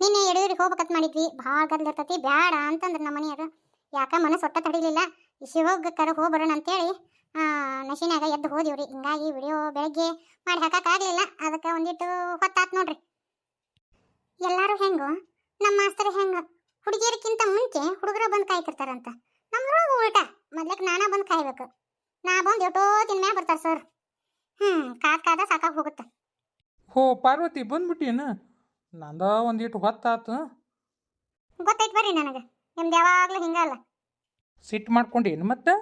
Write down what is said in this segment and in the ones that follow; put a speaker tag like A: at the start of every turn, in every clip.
A: ನಿನ್ನೆ ಯಡಿಯೂರಿಗೆ ಹೋಗ್ಬೇಕಂತ ಮಾಡಿದ್ವಿ. ಭಾಳ ಗದ್ದಲ ಇರ್ತತಿ. ಬ್ಯಾಡ ಅಂತಂದ್ರೆ ನಮ್ಮ ಮನೆಯಾಗ ಯಾಕ ಮನಸ್ಸು ಒಟ್ಟ ತಡಿಲಿಲ್ಲ. ಶಿವೋಗಕ್ಕರ ಹೋಗಿ ಬರೋಣ ಅಂತೇಳಿ ಆ, ನಶಿನ್ಯಾಗ ಎದ್ದು ಹೋದಿವ್ರಿ. ಹಿಂಗಾಗಿ ವಿಡಿಯೋ ಬೆಳಗ್ಗೆ ಮಾಡಿ ಹಾಕಕ್ಕಾಗಲಿಲ್ಲ ಅದಕ್ಕೆ ಒಂದಿಟ್ಟು ಹೊತ್ತಾತ್ ನೋಡ್ರಿ. ಎಲ್ಲರೂ ಹೆಂಗೋ ನಮ್ಮ ಮಾಸ್ತರು ಹೆಂಗ ಹುಡುಗಿಯರಿಗಿಂತ ಮುಂಚೆ ಹುಡುಗರು ಬಂದು ಕಾಯ್ತಿರ್ತಾರಂತ. ನಮ್ಮೊಳಗೆ ಉಲ್ಟ. ಮೊದ್ಲಕ್ಕೆ ನಾನಾ ಬಂದು ಕಾಯ್ಬೇಕು. ನಾ ಬಂದು ಎಷ್ಟೋ ದಿನ ಮ್ಯಾಗ ಬರ್ತಾರೆ ಸರ್. ಹ್ಞೂ ಕಾದ ಕಾದ ಸಾಕಾಗಿ ಹೋಗುತ್ತೆ.
B: ಹೋ ಪಾರ್ವತಿ ಬಂದ್ಬಿಟ್ಟಿಯೇನ ನಂದ ಒಂದಿಟ್ಟು ಹೊತ್ತಾತು
A: ಗೊತ್ತೈತ್. ಬರ್ರಿ ನನಗೆ. ನಿಮ್ದು ಯಾವಾಗ್ಲೂ ಹಿಂಗಲ್ಲ
B: ಸಿಟ್ಟು ಮಾಡ್ಕೊಂಡೇನು ಮತ್ತೆ?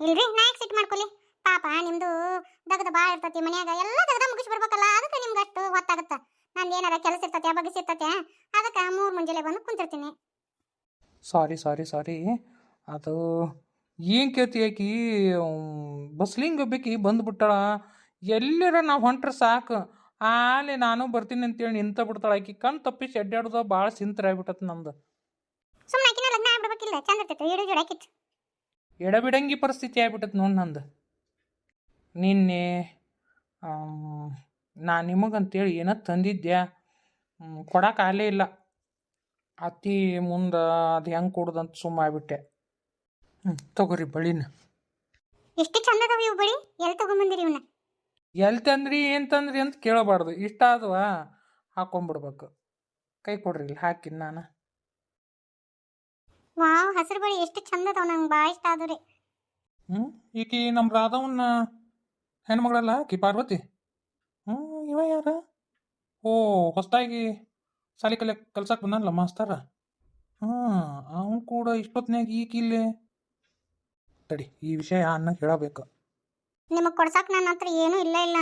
A: ಇಲ್ರಿ ನಾ ಯಾಕೆ ಸಿಟ್ ಮಾಡ್ಕೊಲಿ? ಪಾಪ ನಿಮ್ದು ದಗದ ಭಾಳ ಇರ್ತತಿ ಮನ್ಯಾಗ. ಎಲ್ಲ ದಗದ ಮುಗಿಸಿ ಬರ್ಬೇಕಲ್ಲ ಅದಕ್ಕೆ ನಿಮ್ಗೆ ಅಷ್ಟು ಹೊತ್ತಾಗತ್ತ ನಂದು ಏನಾರ ಕೆಲಸ ಇರ್ತತೆ ಬಗ್ಗಿಸಿರ್ತತೆ ಅದಕ್ಕೆ ಮೂರು ಮುಂಜಾನೆ ಬಂದು ಕುಂತಿರ್ತೀನಿ.
B: ಸಾರಿ ಸಾರಿ ಸಾರಿ ಅದು ಏನು ಕೇಳ್ತಿ ಆಕಿ? ಬಸ್ಲಿಂಗ್ ಬೇಕಿ ಬಂದ್ಬಿಟ್ಟಾಳ. ಎಲ್ಲಿರ ನಾವು ಹೊಂಟ್ರೆ ಸಾಕು. ಆಲೆ ನಾನು ಬರ್ತೀನಿ ಅಂತೇಳಿ ನಿಂತ ಬಿಡ್ತಾಳೆ ಆಕಿ. ಕಣ್ ತಪ್ಪಿಸಿ ಅಡ್ಡಾಡೋದು ಭಾಳ ಸಿಂತರ ಆಗ್ಬಿಟ್ಟತ್ ನಮ್ದು
A: ಸುಮ್ಮನೆ ಆಕಿನ ಲಗ್ನ ಆಗ್ಬಿಡ್ಬೇಕಿಲ್ಲ ಚಂದ ಇರ್ತೈತೆ ಇಡು
B: ಎಡಬಿಡಂಗಿ ಪರಿಸ್ಥಿತಿ ಆಗ್ಬಿಟ್ಟತ್ ನೋಡಿ ನಂದು. ನಿನ್ನೆ ನಾ ನಿಮಗಂತೇಳಿ ಏನೋ ತಂದಿದ್ದೆ. ಆಗ್ಲೇ ಇಲ್ಲ. ಅತಿ ಮುಂದೆ ಅದು ಹೆಂಗೆ ಕೊಡುದಂತ ಸುಮ್ಮ ಆಗ್ಬಿಟ್ಟೆ. ಹ್ಞೂ ತಗೋರಿ ಬಳಿನ.
A: ಎಷ್ಟು ಚಂದ ಅದಾವ ಇವು ಬಳಿ? ಎಲ್ಲಿ ತಗೊಂಬಂದಿರಿ ಇವನ್ನ
B: ಎಲ್ಲಿ ತಂದ್ರಿ ಏನು ತಂದ್ರಿ ಅಂತ ಕೇಳಬಾರ್ದು. ಇಷ್ಟ ಆದವಾ ಹಾಕೊಂಬಿಡ್ಬೇಕು. ಕೈ ಕೊಡ್ರಿ ಇಲ್ಲಿ ಹಾಕಿ ನಾನು.
A: ವಾವ್ ಹಸಿರು ಬಳಿ ಎಷ್ಟು ಚಂದ ಅದಾವ ನಂಗೆ ಭಾಳ ಇಷ್ಟ ಆದ್ರಿ.
B: ಹ್ಞೂ ಈಕಿ ನಮ್ಮ ರಾಧವನ್ನ ಹೆಣ್ಮಗಳಲ್ಲ ಆಕಿ ಪಾರ್ವತಿ. ಹ್ಞೂ ಇವ ಯಾರ? ಓ ಹೊಸದಾಗಿ ಸಾಲಿ ಕಲೆ ಕಲ್ಸಕ್ಕೆ ಬಂದಲ್ಲ ಮಾಸ್ತರ? ಹ್ಞೂ ಅವನು ಕೂಡ ಇಷ್ಟೊತ್ನ್ಯಾಗ ಈಕಿಲ್ಲೇ. ತಡಿ ಈ ವಿಷಯ ಅನ್ನ ಹೇಳಬೇಕು.
A: ನಿಮಗೆ ಕೊಡ್ಸಕ್ಕೆ ನನ್ನ ಹತ್ರ ಏನೂ ಇಲ್ಲ ಇಲ್ಲ.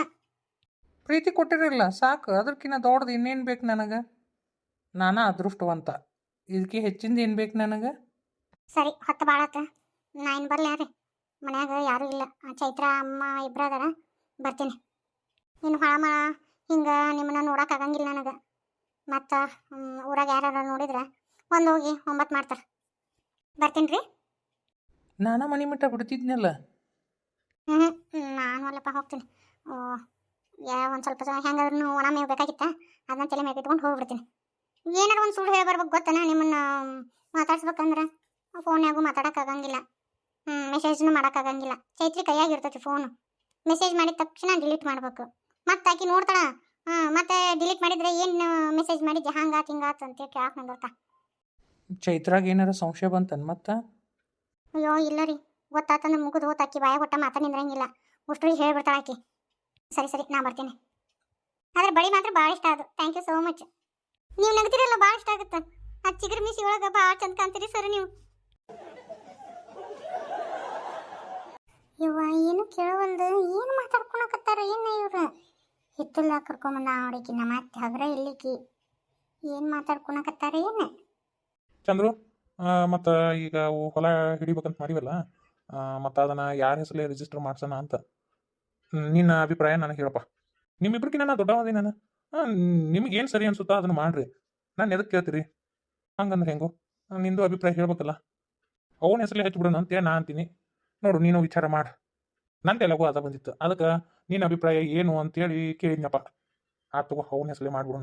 B: ಪ್ರೀತಿ ಕೊಟ್ಟಿರಲಿಲ್ಲ ಸಾಕು. ಅದಕ್ಕಿಂತ ದೊಡ್ಡದು ಇನ್ನೇನು ಬೇಕು ನನಗೆ? ನಾನು ಅದೃಷ್ಟವಂತ. ಇದಕ್ಕೆ ಹೆಚ್ಚಿಂದ ಏನು ಬೇಕು ನನಗೆ?
A: ಸರಿ ಹೊತ್ತು ಬಾಳತ್ತ ನಾ ಇನ್ನು ಬರಲಿ ರೀ. ಮನ್ಯಾಗ ಯಾರೂ ಇಲ್ಲ. ಆ ಚೈತ್ರ ಅಮ್ಮ ಇಬ್ಬರು ಅದಾರ. ಬರ್ತೀನಿ. ಇನ್ನು ಹೊಳಮ ಹಿಂಗೆ ನಿಮ್ಮನ್ನ ನೋಡೋಕ್ಕಾಗಂಗಿಲ್ಲ ನನಗೆ. ಮತ್ತು ಊರಾಗ ಯಾರು ನೋಡಿದ್ರೆ ಒಂದು ಹೋಗಿ ಒಂಬತ್ತು ಮಾಡ್ತಾರೆ. ಬರ್ತೀನಿ ರೀ.
B: ನಾನು ಮನೆ ಮಟ್ಟ ಬಿಡ್ತಿದ್ನಲ್ಲ?
A: ಹ್ಞೂ ನಾನು ಅಲ್ಲಪ್ಪ ಹೋಗ್ತೀನಿ. ಯಾ ಒಂದು ಸ್ವಲ್ಪ ಹೆಂಗಾದ್ರೂ ಒಣ ಮೇವು ಬೇಕಾಗಿತ್ತ? ಅದನ್ನ ತಲೆ ಮೇಲೆ ಇಟ್ಕೊಂಡು ಹೋಗ್ಬಿಡ್ತೀನಿ. ಏನಾರು ಒಂದು ಸುಳ್ಳು ಹೇಳಿ ಬರ್ಬೇಕು ಗೊತ್ತನ ನಿಮ್ಮನ್ನ ಮಾತಾಡ್ಸ್ಬೇಕಂದ್ರೆ? ಫೋನ್ಯಾಗೂ ಮಾತಾಡೋಕ್ಕಾಗಂಗಿಲ್ಲ. ಹ್ಞೂ ಮೆಸೇಜ್ನು ಮಾಡೋಕ್ಕಾಗಂಗಿಲ್ಲ. ಚೈತ್ರಿ ಕೈಯಾಗಿರ್ತೈತಿ ಫೋನು. ಮೆಸೇಜ್ ಮಾಡಿದ ತಕ್ಷಣ ಡಿಲೀಟ್ ಮಾಡ್ಬೇಕು. ಮತ್ತೆ ಆಕಿ ನೋಡ್ತಾಳ ಹಾಂ ಮತ್ತೆ ಡಿಲೀಟ್ ಮಾಡಿದ್ರೆ ಏನು ಮೆಸೇಜ್ ಮಾಡಿದ್ದೆ ಹಂಗಾತ್ ಹಿಂಗಾತ್ ಅಂತ ಕೇಳಕ್ಕೆ ನಂಗೆ
B: ಚೈತ್ರಾಗ ಏನಾರ ಸಂಶಯ ಬಂತನ್ ಮತ್ತೆ?
A: ಅಯ್ಯೋ ಇಲ್ಲ ರೀ. ಗೊತ್ತಾತಂದ್ರೆ ಮುಗಿದು ಹೋತಾಕಿ ಬಾಯ ಹೊಟ್ಟ ಮಾತಾ ಹೇಳಿ ಹೇಳ್ಬಿಡ್ತಾಳೆ ಆಕಿ. ಸರಿ ಸರಿ, ನಾ ಬರ್ತೀನಿ. ಆದ್ರೆ ಬಳಿ ಮಾತ್ರ ಭಾಳ ಇಷ್ಟ ಅದು. ಥ್ಯಾಂಕ್ ಯು ಸೋ ಮಚ್ ನೀವು ನಗತಿರಲ್ಲ, ಭಾಳ ಇಷ್ಟ ಆಗುತ್ತೆ. ಆ ಚಿಗುರು ಮೀಸಿ ಒಳಗೆ ಭಾಳ ಚಂದ ಕಾಣ್ತೀರಿ ಸರ್ ನೀವು. ಇವ ಏನು ಕೇಳವಲ್ದು? ಏನು ಮಾತಾಡ್ಕೊಳಕತ್ತಾರ, ಏನು ಇವ್ರು? ಹಿತ್ತಲ್ಲ ಕರ್ಕೊಂಬಂದ ಅವಳಿಗೆ ನಮ್ಮ ಅತ್ತೆ ಹಗ್ರ ಇಲ್ಲಿಕಿ. ಏನು ಮಾತಾಡ್ಕೊಳಕತ್ತಾರ, ಏನು?
C: ಚಂದ್ರು ಮತ್ತು ಈಗ ಹೊಲ ಹಿಡಿಬೇಕಂತ ಮಾಡಿವಲ್ಲ ಮತ್ತು ಅದನ್ನು ಯಾರ ಹೆಸರಲ್ಲಿ ರಿಜಿಸ್ಟರ್ ಮಾಡ್ಸೋಣ ಅಂತ. ನಿನ್ನ ಅಭಿಪ್ರಾಯ ನನಗೆ ಹೇಳಪ್ಪ. ನಿಮ್ಮಿಬ್ರಿಗಿನ ನಾನು ದೊಡ್ಡವಾದ ನಾನು ನಿಮ್ಗೆ ಏನು ಸರಿ ಅನ್ಸುತ್ತೋ ಅದನ್ನ ಮಾಡ್ರಿ. ನಾನು ಎದಕ್ಕೆ ಕೇಳ್ತೀರಿ? ಹಂಗಂದ್ರೆ ಹೆಂಗೋ? ನಿಂದು ಅಭಿಪ್ರಾಯ ಹೇಳ್ಬೇಕಲ್ಲ. ಅವನ ಹೆಸರಲ್ಲಿ ಹಚ್ಬಿಡೋಣ ಅಂತೇಳಿ ನಾ ಅಂತೀನಿ. ನೋಡು, ನೀನು ವಿಚಾರ ಮಾಡು. ನನ್ನ ತೆಲಗು ಅದ ಬಂದಿತ್ತು. ಅದಕ್ಕೆ ನಿನ್ನ ಅಭಿಪ್ರಾಯ ಏನು ಅಂತೇಳಿ ಕೇಳಿದ್ನಪ್ಪ. ಆ, ತಗೋ, ಅವನ ಹೆಸರಲ್ಲಿ ಮಾಡ್ಬಿಡೋಣ.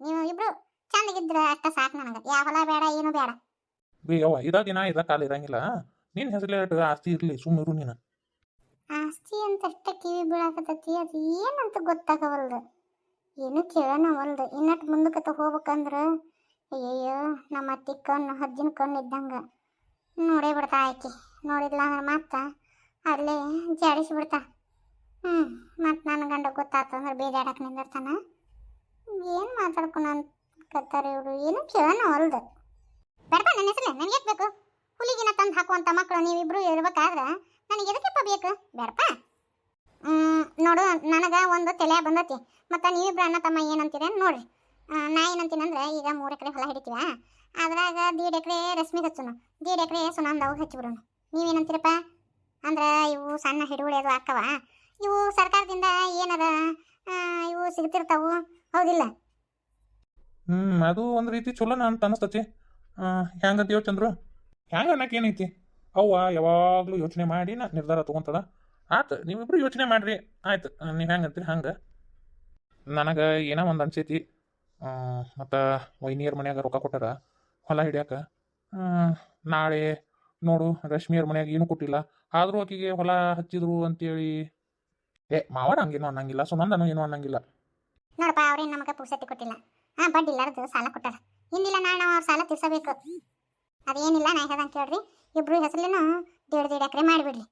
A: ನೀವು ಇಬ್ರು ಚಂದಗಿದ್ರೆ ಅಷ್ಟ ಸಾಕು ನನಗೆ. ಯಾವ ಹೊಲ ಬೇಡ, ಏನು ಬೇಡ.
C: ಬಿ ಯವ್ವ ದಿನ ಇದ ಕಾಲ ಇರಂಗಿಲ್ಲ. ನಿನ್ನ ಹೆಸರಲ್ಲಿ ಆಸ್ತಿ ಇರಲಿ ಸುಮ್ಮನಿರು ನೀನು.
A: ಆಸ್ತಿ ಅಂತ ಅಷ್ಟ ಕಿವಿ ಬೀಳಾಕತ್ತತಿ, ಅದು ಏನಂತ ಗೊತ್ತಾಗವಲ್ದು. ಏನು ಕೇಳೋಣವಲ್ದು ಇನ್ನಟ್ ಮುಂದಕ್ಕೆ ಹೋಗ್ಬೇಕಂದ್ರೆ, ಅಯ್ಯಯ್ಯೋ, ನಮ್ಮ ಅತ್ತಿ ಕಣ್ಣು ಹಜ್ಜಿನ ಕಣ್ಣು ಇದ್ದಂಗೆ. ನೋಡೇ ಬಿಡ್ತಾ ಆಕಿ. ನೋಡಿದ್ಲ ಅಂದ್ರೆ ಮತ್ತೆ ಅಲ್ಲೇ ಜಾಡಿಸಿ ಬಿಡ್ತಾ. ಹ್ಞೂ ಮತ್ತು ನನ್ನ ಗಂಡ ಗೊತ್ತಾತಂದ್ರೆ ಬೇಜಾಡಕ್ಕೆ ನಿಂದಿರ್ತಾನ. ಏನು ಮಾತಾಡ್ಕೊಂಡು ಅನ್ಕತ್ತಾರೆ ಇವರು? ಏನು ಕೇಳೋಣವಲ್ದು ಬೇಡಪ್ಪ ನನ್ನ ಹೆಸರು ನನಗೆ ಬೇಕು? ಹುಲಿಗಿನ ತಂದು ಹಾಕುವಂಥ ಮಕ್ಕಳು ನೀವಿಬ್ರು ಇರ್ಬೇಕಾದ್ರೆ ನನಗೆ ಎದಕ್ಕೆಪ್ಪ ಬೇಕು? ಬೇಡಪ್ಪ ನೋಡು, ನನಗೆ ಒಂದು ತಲೆ ಬಂದತಿ. ಮತ್ತು ನೀವಿಬ್ರು ಅಣ್ಣ ತಮ್ಮ ಏನಂತೀರ ನೋಡ್ರಿ. ನಾ ಏನಂತೀನಂದ್ರೆ, ಈಗ ಮೂರು ಎಕರೆ ಹೊಲ ಹಿಡಿತೀವ. ಅದ್ರಾಗ ದೀಡ್ ಎಕರೆ ರಶ್ಮಿಗೆ ಹಚ್ಚುನು. ದೀಡ್ ಎಕರೆ ಸುನಂದವು ಹಚ್ಚಿಬಿಡೋನು. ನೀವೇನಂತೀರಪ್ಪ? ಅಂದ್ರೆ ಇವು ಸಣ್ಣ ಹಿಡುವಳಿ ಅದು ಆಕ್ಕವ. ಇವು ಸರ್ಕಾರದಿಂದ ಏನದ? ಇವು ಸಿಗ್ತಿರ್ತಾವು. ಹೌದಿಲ್ಲ?
C: ಹ್ಮ್, ಅದು ಒಂದು ರೀತಿ ಚಲೋ ಅಂತ ಅನಿಸ್ತತಿ. ಹೆಂಗಂತೀವ ಯೋಚಂದ್ರು ಹೆಂಗ ಅನ್ನಕ್ಕೆ ಏನೈತಿ? ಅವ್ವ ಯಾವಾಗಲೂ ಯೋಚನೆ ಮಾಡಿ ನಾ ನಿರ್ಧಾರ ತಗೊಂತಾಳ. ಆತು ನೀವಿಬ್ರು ಯೋಚನೆ ಮಾಡ್ರಿ. ಆಯ್ತು ನೀವು ಹೆಂಗೆ ಅಂತೀರಿ? ಹಂಗೆ. ನನಗೆ ಏನೋ ಒಂದು ಅನ್ಸೈತಿ. ಮತ್ತು ವೈನಿಯರ್ ಮನ್ಯಾಗ ರೊಕ್ಕ ಕೊಟ್ಟಾರ ಹೊಲ ಹಿಡಿಯಾಕ. ಆ, ನಾಳೆ ನೋಡು ರಶ್ಮಿಯರ್ ಮನ್ಯಾಗ ಏನು ಕೊಟ್ಟಿಲ್ಲ. ಆದರೂ ಆಕಿಗೆ ಹೊಲ ಹಚ್ಚಿದ್ರು ಅಂತೇಳಿ. ಏ ಮಾವಾರ ಹಂಗೇನು ಅನ್ನಂಗಿಲ್ಲ. ಸುನಂದನು ಏನು ಅನ್ನಂಗಿಲ್ಲ.
A: ನೋಡಪ್ಪ ಅವ್ರೇನು ನಮಗೆ ಪುಕ್ಸತಿ ಕೊಟ್ಟಿಲ್ಲ. ಹಾಂ ಬಡ್ಡಿ ಇಲ್ಲಾರ್ದು ಸಾಲ ಕೊಟ್ಟಾರ. ಹಿಂದಿಲ್ಲ ನಾಳೆ ನಾವು ಅವ್ರ ಸಾಲ ತೀರ್ಸಬೇಕು. ಅದೇನಿಲ್ಲ ನಾ ಹೇಳ್ದಂಗೆ ಕೇಳ್ರಿ ಇಬ್ರು ಹೆಸರಲ್ಲಿನೂ ದೇಡ್ ದೇಡ್ ಎಕರೆ ಮಾಡಿಬಿಡ್ರಿ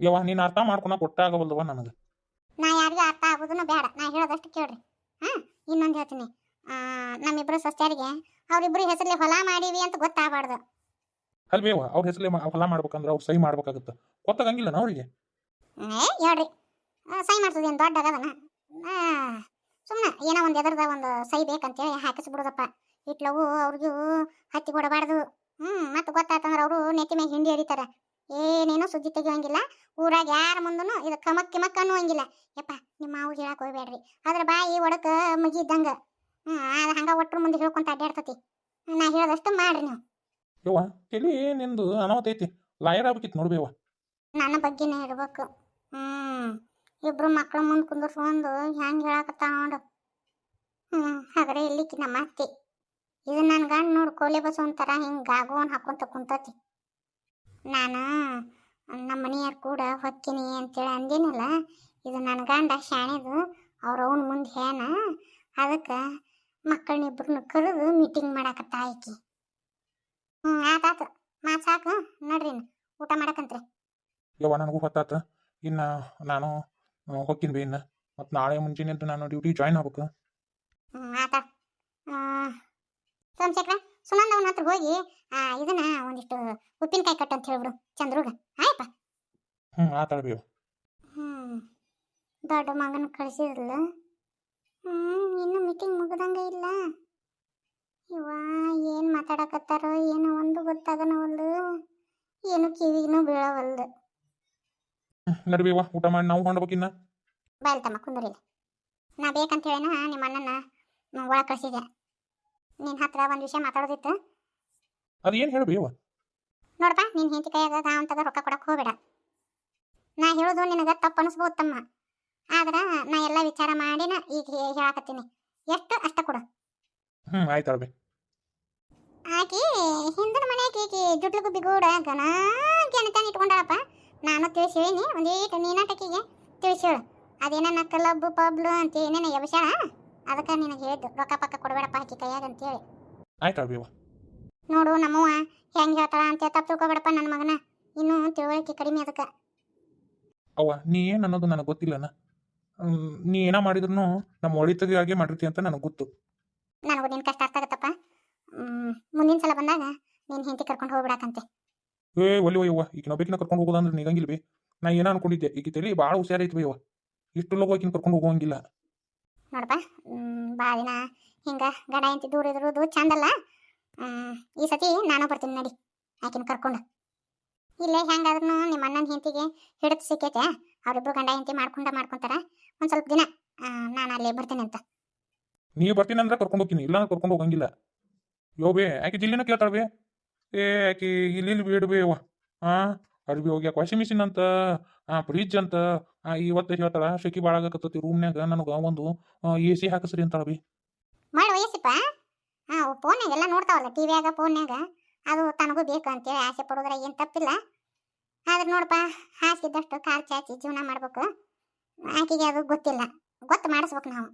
C: ಯವ್ವ ನೀನು ಅರ್ಥ ಮಾಡ್ಕೊಳ ಗೊತ್ತಾಗವಲ್ದವ ನನಗೆ.
A: ನಾ ಯಾರಿಗೂ ಅರ್ಥ ಆಗೋದನ್ನು ಬೇಡ. ನಾ ಹೇಳೋದಷ್ಟು ಕೇಳ್ರಿ. ಹಾಂ ಇನ್ನೊಂದು ಹೇಳ್ತೀನಿ. ಆ, ನಮ್ಮಿಬ್ರು ಸಸ್ಯಾರಿಗೆ ಅವ್ರಿಬ್ರು ಹೆಸರಲ್ಲಿ ಹೊಲ ಮಾಡೀವಿ ಅಂತ ಗೊತ್ತಾಗಬಾರ್ದು.
C: ಅಲ್ವೇವ ಅವ್ರ ಹೆಸರಲ್ಲಿ ಹೊಲ ಮಾಡ್ಬೇಕಂದ್ರೆ ಅವ್ರು ಸಹಿ ಮಾಡ್ಬೇಕಾಗತ್ತೆ. ಗೊತ್ತಾಗಂಗಿಲ್ಲ ಅವ್ರಿಗೆ.
A: ಏ ಹೇಳ್ರಿ. ಆ, ಸಹಿ ಮಾಡ್ತದೇನು ದೊಡ್ಡ ಆಗದನ ಸುಮ್ಮನೆ ಏನೋ ಒಂದು ಎದರ್ದ ಒಂದು ಸಹಿ ಬೇಕಂತೇಳಿ ಹಾಕಿಸ್ಬಿಡೋದಪ್ಪ. ಇಟ್ಲವು ಅವ್ರಿಗೂ ಹತ್ತಿ ಕೊಡಬಾರ್ದು. ಹ್ಞೂ ಮತ್ತೆ ಗೊತ್ತಾತಂದ್ರೆ ಅವರು ನೆತ್ತಿ ಮ್ಯಾಗ ಹಿಂಡಿ ಹರಿತಾರೆ ಏನೇನೋ ಸುದ್ದಿ ತೆಗಿಯೋಂಗಿಲ್ಲ ಊರಾಗ ಯಾರ ಮುಂದೂ ಇದು ಕಮಕ್ ಕಿಮಕ್ ಅನ್ನುವಂಗಿಲ್ಲ. ಯಪ್ಪ ನಿಮ್ಮ ಮಾವು ಹೇಳಕ್ ಹೋಗ್ಬೇಡ್ರಿ ಅದ್ರ ಬಾಯಿ ಒಡಕ ಮಗಿ ಇದ್ದಂಗ ಹ್ಞೂ ಅದು ಹಂಗೆ ಒಟ್ರ ಮುಂದೆ ಹೇಳ್ಕೊಂತ ಅಡ್ಡಾಡ್ತತಿ ನಾ ಹೇಳದಷ್ಟು ಮಾಡ್ರಿ ನೀವು.
C: ಯವ್ವ ತಲಿ ನಿಂದು ಅನಾಹುತ ಐತಿ. ಲಾಯರ್ ಆಗ್ಬೇಕಿತ್ತು ನೋಡ್ಬೇವ
A: ನನ್ನ ಬಗ್ಗೆನೇ ಇರ್ಬೇಕು. ಹ್ಞೂ ಇಬ್ರು ಮಕ್ಳ ಮುಂದೆ ಕುಂದರ್ಸ್ಕೊಂಡು ಹೆಂಗೆ ಹೇಳಕತ್ತ ನೋಡು. ಹ್ಞೂ ಹಾಗಾದ್ರೆ ಇಲ್ಲಿಕ್ಕಿ ನಮ್ಮ ಅತ್ತಿ. ಇದು ನನ್ನ ಗಂಡ ನೋಡಿ ಕೋಲೆ ಬಸ್ ಒಂಥರ ಹಿಂಗೆ ಗಾಗೋನ್ ಹಾಕೊಂತ ಕುಂತತಿ. ನಾನು ನಮ್ಮ ಮನೆಯವ್ರ ಕೂಡ ಹೊಕ್ಕಿನಿ ಅಂತೇಳಿ ಅಂದಿನಲ್ಲ. ಇದು ನನ್ನ ಗಂಡ ಶಾಣೆದು ಅವ್ರ ಅವನ ಮುಂದೆ ಹೇನ ಅದಕ್ಕೆ ಮಕ್ಕಳನ್ನಿಬ್ರನ್ನ ಕರೆದು ಮೀಟಿಂಗ್ ಮಾಡಕತ್ತ ತಾಯಿಕಿ ಹ್ಞೂ ಆತಾತು ಮಾತು ಸಾಕು ನೋಡ್ರಿ ಊಟ ಮಾಡಕಂತ್ರಿ.
C: ಯವ್ವ ನನಗೂ ಹೊತ್ತಾತ. ಇನ್ನು ನಾನು ಹೊಕ್ಕಿನ ಬಿ ಇನ್ನು. ಮತ್ತು ನಾಳೆ ಎದ್ದು ನಾನು ಡ್ಯೂಟಿ ಜಾಯ್ನ್ ಆಗ್ಬೇಕು.
A: ಹ್ಞೂ ಆತ. ಸೋಮಶೇಖರ ಸುಮಂದ್ ಅವನ ಹತ್ರ ಹೋಗಿ ಇದನ್ನ ಒಂದಿಷ್ಟು ಉಪ್ಪಿನಕಾಯಿ ಕಟ್ಟು ಅಂತ ಹೇಳ್ಬಿಡು ಚಂದ್ರುಗ. ಆಯಪ್ಪ
C: ಹ್ಞೂ
A: ಹ್ಮ್ ದೊಡ್ಡ ಮಗನ ಕಳಿಸಿದ್ಲ. ಹ್ಮ್ ಇನ್ನು ಮೀಟಿಂಗ್ ಮುಗ್ದಂಗೆ ಇಲ್ಲ. ಇವ ಏನ್ ಮಾತಾಡಕತ್ತಾರೋ ಏನೋ ಒಂದು ಗೊತ್ತಾಗನವಲ್ದು ಏನು ಕಿವಿಗೂ ಬೀಳವಲ್ದು.
C: ನಡ್ಬೇವ ಊಟ ಮಾಡಿ ನಾವು ಹೊಂಡ್ಬೇಕಿನ್ನ
A: ಬಾಯ್ತಮ್ಮ ತಮ್ಮ ಕುಂದರಿಲ್ಲ ನಾ ಬೇಕಂತ ಹೇಳಿನ ನಿಮ್ಮ ಅಣ್ಣನ ಒಳಗೆ ಕಳಿಸಿದೆ ನಿನ್ನ ಹತ್ರ ಒಂದು ವಿಷಯ ಮಾತಾಡೋದಿತ್ತು?
C: ಅದು ಏನು ಹೇಳ್ಬೇವ
A: ನೋಡಪ್ಪ ನಿನ್ನ ಹೆಂಡತಿ ಕೈಯಾಗ ಗಾವಂತದ ರೊಕ್ಕ ಕೊಡಕ್ಕೆ ಹೋಗಬೇಡ. ನಾ ಹೇಳೋದು ನಿನಗೆ ತಪ್ಪು ಅನಿಸ್ಬೋದು ತಮ್ಮ. ಆದ್ರ ನಾ ಎಲ್ಲ ವಿಚಾರ ಮಾಡಿನ ಈಗ ಹೇಳಾಕತ್ತೀನಿ. ಎಷ್ಟು ಅಷ್ಟ ಕೊಡು.
C: ಹ್ಞೂ ಆಯ್ತಾಳ್ಬೆ
A: ಆಕಿ ಹಿಂದಿನ ಮನೆಯಾಗಿ ಈಕಿ ಜುಟ್ಲು ಗುಬ್ಬಿ ಗೂಡ ಗನ ಗೆಣತಾನ ಇಟ್ಕೊಂಡಾಳಪ್ಪ. ನಾನು ತಿಳಿಸಿ ಒಂದೇ ಒಂದೀಟು ನೀನಾಟಕಿಗೆ ತಿಳಿಸಿ ಹೇಳು ಅದೇನ ಕ್ಲಬ್ ಪಬ್ಲು ಅಂತ ಏನೇನ ಎಬ್ಸ್ಯಾಳ? ಅದಕ್ಕೆ ನಿನಗೆ ಹೇಳಿದ್ದು ರೊಕ್ಕ ಪಕ್ಕ ಕೊಡಬೇಡಪ್ಪ ಹಾಕಿ ಕೈಯಾಗ ಅಂತೇಳಿ.
C: ಆಯ್ತಾಳ್ಬೇವ
A: ನೋಡು ನಮ್ಮವ್ವ ಹೆಂಗೆ ಹೇಳ್ತಾಳ ಅಂತ ತಪ್ಪು ತಿಳ್ಕೊಬೇಡಪ್ಪ ನನ್ನ ಮಗನ. ಇನ್ನೂ ತಿಳುವಳಿಕೆ ಕಡಿಮೆ ಅದಕ್ಕೆ.
C: ಅವ್ವ ನೀ ಏನು ಅನ್ನೋದು ನನಗೆ ಗೊತ್ತಿಲ್ಲನ? ಹ್ಮ್, ನೀ ಏನ ಮಾಡಿದ್ರು ನಮ್ಮ ಒಳಿತಿಗಾಗಿ ಮಾಡಿರ್ತಿ ಅಂತ ನನಗೆ ಗೊತ್ತು.
A: ನನಗೂ ನಿನ್ನ ಕಷ್ಟ ಅರ್ಥ ಆಗತ್ತಪ್ಪ. ಮ್, ಮುಂದಿನ ಸಲ ಬಂದಾಗ ನೀನು ಹೆಂಡತಿ ಕರ್ಕೊಂಡು ಹೋಗ್ಬಿಡಕಂತೆ.
C: ಏ ಒಲಿ ಒಯ್ಯವ್ವ ಈಗ ನಾವು ಬೇಕಿನ ಕರ್ಕೊಂಡು ಹೋಗೋದಂದ್ರೆ ನೀಗಂಗಿಲ್ಲ ಬಿ ನಾ ಏನೋ ಅನ್ಕೊಂಡಿದ್ದೆ? ಈಗ ತಲೆ ಭಾಳ ಹುಷಾರೈತಿ ಬಿ ಅವ್ವ. ಇಷ್ಟು ಲೋಕ ಆಕಿನ ಕರ್ಕೊಂಡು ಹೋಗೋಂಗಿಲ್ಲ.
A: ನೋಡಪ್ಪ ಭಾಳ ದಿನ, ಹಿಂಗೆ ಗಡ ಎಂತ ದೂರ ಇರೋದು ಚಂದಲ್ಲ? ಈ ಸತಿ ನಾನು ಬರ್ತೀನಿ ನಡಿ, ಆಕಿನ ಕರ್ಕೊಂಡು. ಇಲ್ಲೇ ಹೆಂಗಾದ್ರೂ ನಿಮ್ಮ ಅಣ್ಣನ ಹೆಂಡತಿಗೆ ಹಿಡಿದು ಸಿಕ್ಕೈತೆ, ಅವರಿಬ್ರು ಗಂಡ ಹೆಂಡತಿ ಮಾಡ್ಕೊಂಡ ಮಾಡ್ಕೊಂತಾರ, ಒಂದು ಸ್ವಲ್ಪ ದಿನ ನಾನು ಅಲ್ಲೇ ಬರ್ತೀನಿ ಅಂತ.
C: ನೀ ಬರ್ತೀನಿ ಅಂದ್ರೆ ಕರ್ಕೊಂಡು ಹೋಗ್ತೀನಿ ಇಲ್ಲ ಕರ್ಕೊಂಡು ಹೋಗಂಗಿಲ್ಲ. ಯೋ ಬೇ, ಆಕೆ ಜಿಲ್ಲಿನ ಕೇಳ್ತಾಳ ಬೇ. ಏ, ಆಕೆ, ಇಲ್ಲಿ ಬೇಡ ಬೇವ ಹಾಂ ಅರ್ಬಿ ಹೋಗ್ಯಾಕ ವಾಷಿಂಗ್ ಮಿಷಿನ್ ಅಂತ, ಆ ಫ್ರಿಜ್ ಅಂತ ಇವತ್ತು ಹೇಳ್ತಾಳ, ಶೆಕಿ ಭಾಳ ಆಗಕತ್ತತಿ ರೂಮ್ನ್ಯಾಗ ನನಗೆ ಒಂದು ಎ ಸಿ ಹಾಕಸ್ರಿ ಅಂತಾಳ ಬಿ.
A: ಮಾಡಿ ವಯಸ್ಸಪ್ಪ ಹಾಂ ಫೋನ್ಯಾಗ ಎಲ್ಲ ನೋಡ್ತಾವಲ್ಲ ಟಿವಿಯಾಗ ಫೋನ್ಯಾಗ ಅದು ತನಗೂ ಬೇಕು ಅಂತೇಳಿ ಆಸೆ ಪಡೋದ್ರ ಏನು ತಪ್ಪಿಲ್ಲ. ಆದ್ರೆ ನೋಡಪ್ಪ ಹಾಸಿದ್ದಷ್ಟು ಕಾರ್ ಚಾಚಿ ಜೀವನ ಮಾಡ್ಬೇಕು. ಆಕೆಗೆ ಅದು ಗೊತ್ತಿಲ್ಲ, ಗೊತ್ತು ಮಾಡಿಸ್ಬೇಕು ನಾವು.